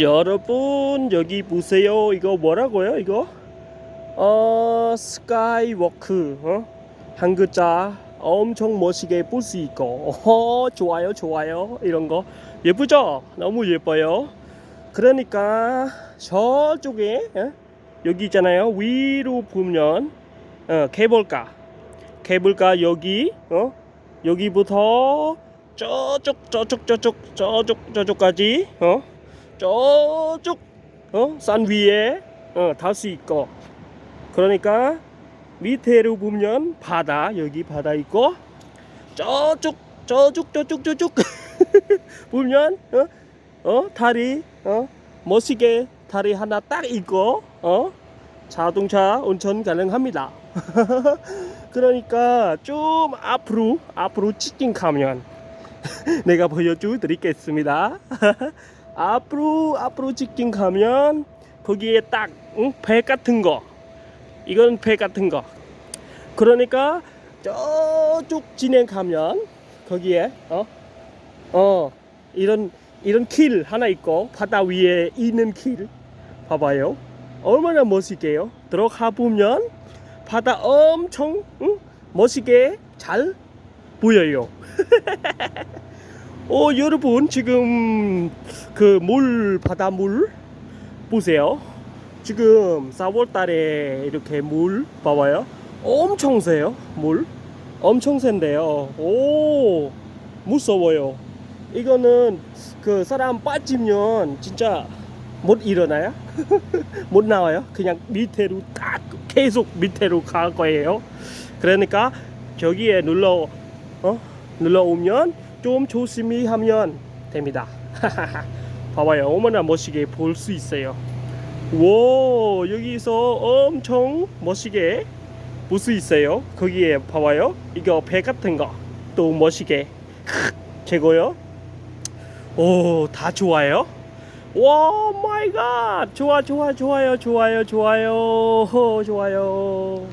여러분 여기 보세요. 이거 뭐라고요? 이거 어 스카이워크 어? 한 글자 엄청 멋지게 볼 수 있고 어 좋아요 좋아요 이런 거 예쁘죠? 너무 예뻐요. 그러니까 저쪽에 어? 여기 있잖아요. 위로 보면 어, 케이블카 케이블카 여기 어 여기부터 저쪽 저쪽 저쪽 저쪽 저쪽까지 어 저쪽 어 산 위에 어달 수 있고. 그러니까 밑에로 보면 바다 여기 바다 있고 저쪽 저쪽 저쪽 저쪽 보면 어, 어? 다리 어? 멋지게 다리 하나 딱 있고 어? 자동차 운전 가능합니다. 그러니까 좀 앞으로 앞으로 치킨 가면 내가 보여줘 드리겠습니다. 앞으로 앞으로 치킨 가면 거기에 딱배 같은 거. 이건 배 같은 거. 그러니까 저쪽 진행 가면 거기에 어? 어, 이런 이런 길 하나 있고 바다 위에 있는 길 봐봐요. 얼마나 멋있게요. 들어가 보면 바다 엄청 응? 멋있게 잘 보여요 어 여러분 지금 그 물 바다 물 보세요. 지금 4월 달에 이렇게 물 봐봐요. 엄청 세요 물 엄청 센데요. 오 무서워요. 이거는 그 사람 빠지면 진짜 못 일어나요? 못 나와요? 그냥 밑에로 딱 계속 밑에로 갈 거예요. 그러니까 저기에 눌러 어? 눌러 오면 좀 조심히 하면 됩니다. 봐봐요. 얼마나 멋지게 볼 수 있어요. 와 여기서 엄청 멋지게 볼 수 있어요. 거기에 봐봐요. 이거 배 같은 거 또 멋지게 최고요. 오 다 좋아요. 와 마이 갓! 좋아 좋아 좋아요 좋아요 좋아요. 좋아요